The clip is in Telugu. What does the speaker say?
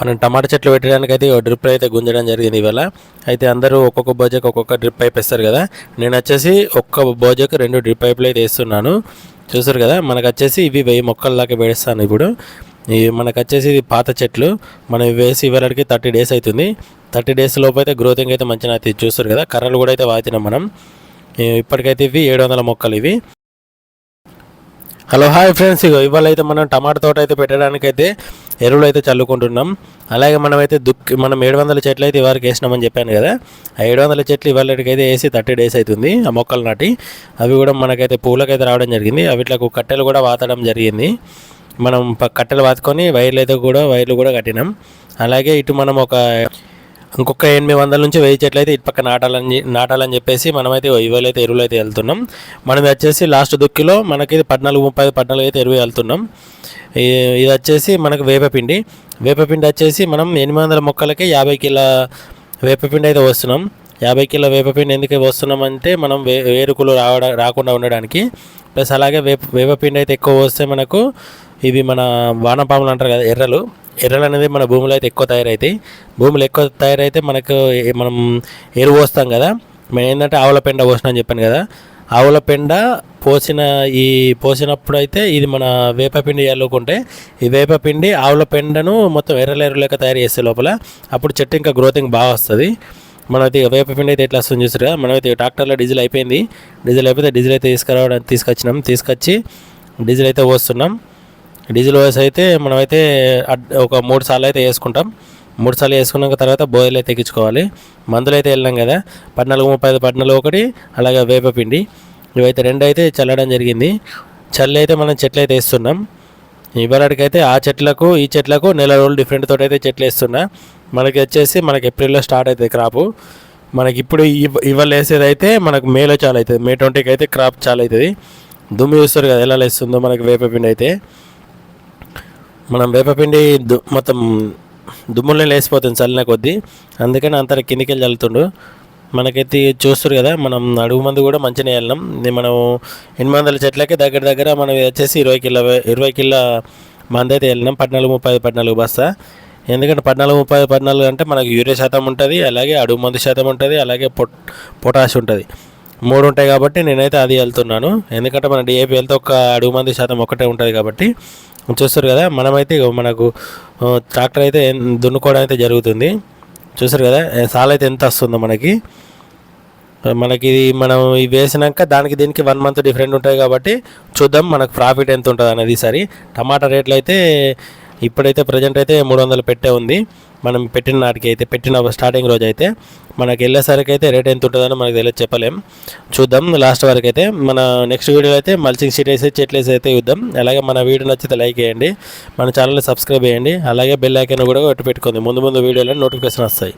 మనం టమాటా చెట్లు పెట్టడానికి అయితే డ్రిప్ అయితే గుంజడం జరిగింది ఇవాళ. అయితే అందరూ ఒక్కొక్క బోజకు ఒక్కొక్క డ్రిప్ పైప్ వేస్తారు కదా. నేను వచ్చేసి ఒక్క బోజకు రెండు డ్రిప్ పైపులు అయితే వేస్తున్నాను. చూసారు కదా మనకు వచ్చేసి ఇవి వెయ్యి మొక్కల దాకా వేస్తాను ఇప్పుడు. ఈ మనకు వచ్చేసి ఇది పాత చెట్లు. మనం ఇవి వేసి ఇవ్వడానికి థర్టీ డేస్ అవుతుంది. థర్టీ డేస్ లోపు అయితే గ్రోతింగ్ అయితే మంచిగా అయితే చూస్తారు కదా. కర్రలు కూడా అయితే వాతినాం మనం. ఇప్పటికైతే ఇవి ఏడు వందల మొక్కలు ఇవి. Hello hi friends. ఇగో ఇవాళ అయితే మనం టమాటా తోట అయితే పెట్టడానికి అయితే ఎరువులు అయితే చల్లుకుంటున్నాం. అలాగే మనమైతే దుక్కి మనం ఏడు వందల చెట్లు అయితే ఇవాళకి వేసినామని చెప్పాను కదా. ఆ ఏడు వందల చెట్లు ఇవాళకైతే వేసి థర్టీ డేస్ అవుతుంది ఆ మొక్కలు నాటి. అవి కూడా మనకైతే పూలకైతే రావడం జరిగింది. అవిట్లకు కట్టెలు కూడా వాతడం జరిగింది. మనం కట్టెలు వాతుకొని వైర్లు అయితే కూడా వైర్లు కూడా కట్టినాం. అలాగే ఇటు మనం ఒక ఇంకొక ఎనిమిది వందల నుంచి వెయ్యి చెట్లు అయితే ఇటు పక్క నాటాలని నాటాలని చెప్పేసి మనమైతే ఇవాళైతే ఎరువులు అయితే వెళ్తున్నాం. మనం వచ్చేసి లాస్ట్ దుక్కిలో మనకి పద్నాలుగు ముప్పై పద్నాలుగు అయితే ఎరువు వెళ్తున్నాం. ఇది వచ్చేసి మనకు వేపపిండి. వేపపిండి వచ్చేసి మనం ఎనిమిది వందల మొక్కలకి యాభై కిలో వేపపిండి అయితే వస్తున్నాం యాభై కిలో వేపపిండి ఎందుకు వస్తున్నాం అంటే మనం వే వేరుకులు రావడా రాకుండా ఉండడానికి. ప్లస్ అలాగే వేప వేపపిండి అయితే ఎక్కువ వస్తే మనకు ఇవి మన వానపాములు అంటారు కదా ఎర్రలు. ఎర్రలు అనేది మన భూమిలో అయితే ఎక్కువ తయారవుతాయి భూములు ఎక్కువ తయారైతే మనకు మనం ఎరువు పోస్తాం కదా. మేము ఏంటంటే ఆవుల పెండ పోసిన అని చెప్పాను కదా. ఆవుల పెండ పోసిన ఈ పోసినప్పుడు అయితే ఇది మన వేపపిండి చల్లుకుంటే ఈ వేపపిండి ఆవుల పెండను మొత్తం ఎర్రలు ఎర్రలు తయారు చేసే లోపల అప్పుడు చెట్టు ఇంకా గ్రోతింగ్ బాగా వస్తుంది. మనమైతే వేపపిండి అయితే ఎట్లా వస్తుంది చూసారు కదా మనమైతే ట్రాక్టర్లో డీజిల్ అయిపోయింది. డీజిల్ అయిపోతే డీజిల్ అయితే తీసుకురావడానికి తీసుకొచ్చినాం తీసుకొచ్చి డీజిల్ అయితే పోస్తున్నాం. డీజిల్ వేసి అయితే మనమైతే ఒక మూడు సార్లు అయితే వేసుకుంటాం. మూడు సార్లు వేసుకున్నాక తర్వాత బోయలు అయితే ఎక్కించుకోవాలి. మందులు అయితే వెళ్ళాం కదా. పద్నాలుగు ముప్పై ఐదు పద్నాలుగు ఒకటి అలాగే వేపపిండి ఇవైతే రెండు అయితే చల్లడం జరిగింది. చల్లి అయితే మనం చెట్లు అయితే వేస్తున్నాం. ఇవాళకైతే ఆ చెట్లకు ఈ చెట్లకు నెల రోజులు డిఫరెంట్ తోటి అయితే చెట్లు వేస్తున్నా. మనకి వచ్చేసి మనకి ఏప్రిల్లో స్టార్ట్ అవుతుంది క్రాపు మనకి ఇప్పుడు ఇవ్- ఇవాళ వేసేది అయితే మనకు మేలో చాలా అవుతుంది మే ట్వంటీకి అయితే క్రాప్ చాలా అవుతుంది. దుమ్ము చూస్తారు కదా ఎలా వేస్తుందో మనకి వేపపిండి అయితే. మనం వేపపిండి దు మొత్తం దుమ్ములో లేసిపోతుంది చల్లిన కొద్దీ. అందుకని అంత కిందికి వెళ్ళి చల్లుతుండు. మనకైతే చూస్తారు కదా మనం అడుగు మందు కూడా మంచిగా వెళ్ళినాం మనం ఎనిమిది వందల చెట్లకి దగ్గర దగ్గర మనం వచ్చేసి ఇరవై కిలో ఇరవై కిలో మంది అయితే వెళ్ళినాం పద్నాలుగు ముప్పై పద్నాలుగు బస్తా. ఎందుకంటే పద్నాలుగు ముప్పై పద్నాలుగు అంటే మనకు యూరియా శాతం ఉంటుంది అలాగే అడుగు మందు శాతం ఉంటుంది అలాగే పొట్ పొటాష్ ఉంటుంది. మూడు ఉంటాయి కాబట్టి నేనైతే అది వెళ్తున్నాను ఎందుకంటే మన డిఏపి వెళ్తే ఒక అడుగు మంది శాతం ఒకటే ఉంటుంది కాబట్టి చూస్తారు కదా మనమైతే మనకు ట్రాక్టర్ అయితే దున్నుకోవడం అయితే జరుగుతుంది. చూస్తారు కదా సాల్ అయితే ఎంత వస్తుందో మనకి. మనకి ఇది మనం ఇవి వేసినాక దానికి దీనికి వన్ మంత్ డిఫరెంట్ ఉంటాయి కాబట్టి చూద్దాం మనకు ప్రాఫిట్ ఎంత ఉంటుంది అనేది ఈసారి. టమాటా రేట్లు అయితే ఇప్పుడైతే ప్రజెంట్ అయితే మూడు వందలు పెట్టే ఉంది. మనం పెట్టిన నాటికి అయితే పెట్టిన స్టార్టింగ్ రోజు అయితే మనకి వెళ్ళేసరికి అయితే రేట్ ఎంత ఉంటుందని మనకు తెలియదు చెప్పలేం. చూద్దాం లాస్ట్ వరకు అయితే మన నెక్స్ట్ వీడియో అయితే మల్చింగ్ షీట్ వేసి చెట్లు వేసి అయితే చూద్దాం. అలాగే మన వీడియో నచ్చితే లైక్ చేయండి. మన ఛానల్ని సబ్స్క్రైబ్ చేయండి. అలాగే బెల్ ఐకాన్ కూడా కొట్టి పెట్టుకుంది ముందు ముందు వీడియోలో నోటిఫికేషన్ వస్తాయి.